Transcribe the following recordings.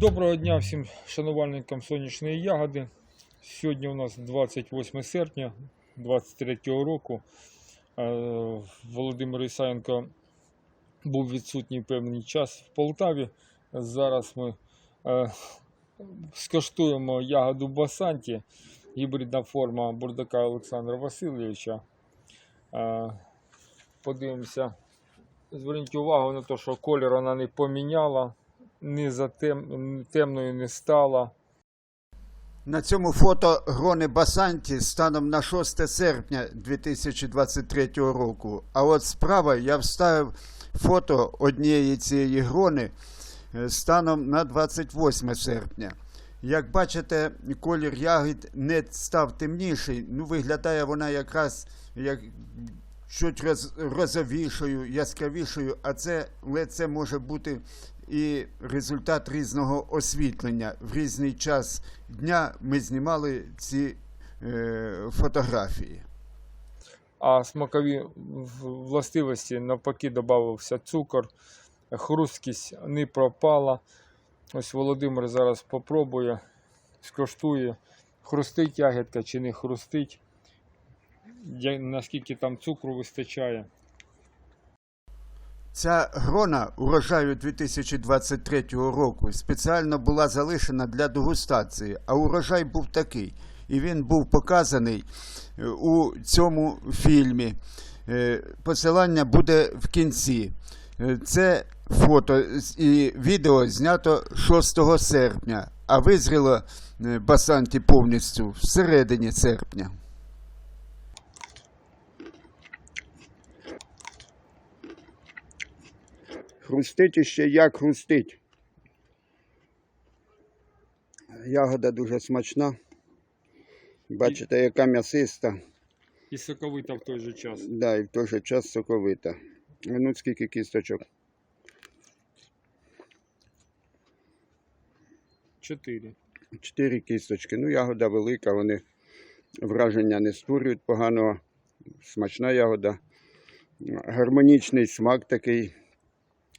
Доброго дня всім шанувальникам сонячної ягоди. Сьогодні у нас 28 серпня 2023 року. Е, Володимир Ісаєнко був відсутній певний час в Полтаві. Зараз ми е, скоштуємо ягоду Басанті, гібридна форма бурдака Олександра Васильовича. Е, Подивимося. Зверніть увагу на те, що колір вона не поміняла не затем... темною не стала. На цьому фото грони Басанті станом на 6 серпня 2023 року. А от справа я вставив фото однієї цієї грони е, станом на 28 серпня. Як бачите, колір ягід не став темніший. Ну, виглядає вона якраз як чуть роз, розовішою, яскравішою, а це, але це може бути і результат різного освітлення. В різний час дня ми знімали ці е, фотографії. А смакові властивості навпаки додався цукор, хрусткість не пропала. Ось Володимир зараз попробує, скоштує, хрустить ягідка чи не хрустить, наскільки там цукру вистачає. Ця грона урожаю 2023 року спеціально була залишена для дегустації, а урожай був такий. І він був показаний е, у цьому фільмі. Е, Посилання буде в кінці. Е, Це фото і відео знято 6 серпня, а визріло Басанті повністю всередині серпня. Хрустить іще як хрустить. Ягода дуже смачна. Бачите, яка м'ясиста, І соковита в той же час. да, і в той же час соковита. Ну, скільки кісточок? Чотири. Чотири кісточки. Ну, ягода велика, вони враження не створюють поганого. Смачна ягода. Гармонічний смак такий,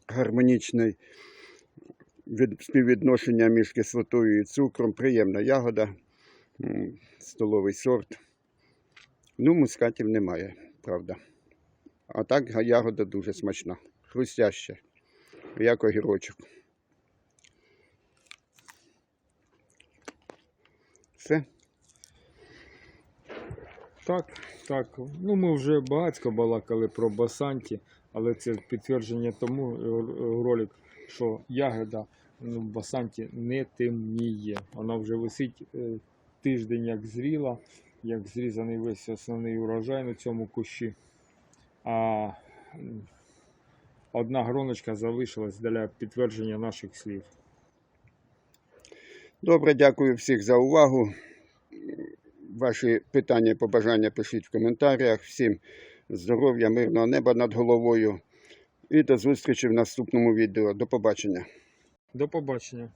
гармонічний від, співвідношення між кислотою і цукром. Приємна ягода, столовий сорт. Ну, мускатів немає, правда. А так ягода дуже смачна, хрустяща, як огірочок. Все. Так, так. Ну ми вже багатько балакали про басанті, але це підтвердження тому е, ролик, що ягода ну, в басанті не темніє. Вона вже висить е, тиждень як зріла, як зрізаний весь основний урожай на цьому кущі. А одна гроночка залишилась для підтвердження наших слів. Добре, дякую всіх за увагу. Ваші питання, побажання пишіть в коментарях. Всім здоров'я, мирного неба над головою. І до зустрічі в наступному відео. До побачення. До побачення.